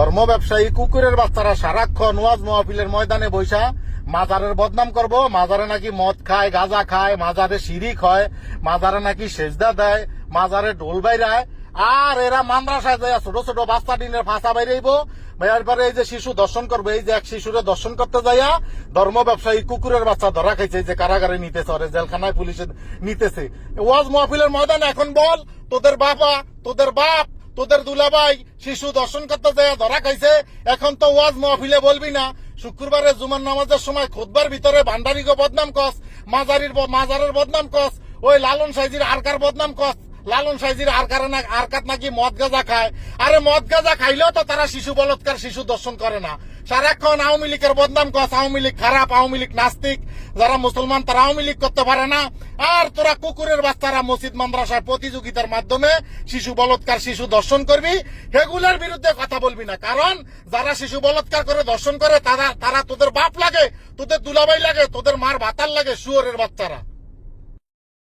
ধর্ম ব্যবসায়ী কুকুরের বাচ্চারা সারাক্ষণ ওয়াজ মহাফিলের ময়দানে বৈশা মাজারের বদনাম করব। মাজারে নাকি মদ খায়, গাঁজা খায়, মাজারে শিরিক হয়, মাজারে নাকি সেজদা দেয়, মাজারে ডোল বাইরায়। আর এরা মাদ্রাসায় যায় ছোট ছোট বাচ্চা দিনের ফাঁসা বাইরেইব। এরপরে এই যে শিশু দর্শন করবে, এই যে এক শিশুরে দর্শন করতে যাইয়া ধর্ম ব্যবসায়ী কুকুরের বাচ্চা ধরা খাইছে যে কারাগারে নিতেছে, ওরে জেলখানায় পুলিশে নিতেছে। ওয়াজ মহফিলের ময়দানে এখন বল, তোদের বাবা, তোদের বাপ তোদের দুলাবাই শিশু দর্শন করতে যায় ধরা খাইছে, এখন তো ওয়াজ মহফিলে বলবি না। শুক্রবারে জুমার নামাজের সময় খুদবার ভিতরে ভান্ডারিকে বদনাম কস মাজারির মাজারের বদনাম কস ওই লালন সাইজির আরকার বদনাম কস লালন সাইজির আরকার না আরকাত নাকি মদ গাঁজা খায়। আরে মদ গাঁজা খাইলেও তো তারা শিশু বলৎকার শিশু দর্শন করে না। সারাক্ষণ আওয়ামী লীগের বদনাম কস, আওয়ামী লীগ খারাপ, আওয়ামী লীগ নাস্তিক। যারা মুসলমান তারা আওয়ামী লীগ করতে পারে না। আর তোরা কুকুরের বাচ্চারা মসজিদ মাদ্রাসায় প্রতিযোগিতার মাধ্যমে শিশু বলৎকার শিশু দর্শন করবি, সেগুলোর বিরুদ্ধে কথা বলবি না। কারণ যারা শিশু বলৎকার করে দর্শন করে, তারা তারা তোদের বাপ লাগে, তোদের দুলাভাই লাগে, তোদের মার ভাতার লাগে, শুয়োরের বাচ্চারা।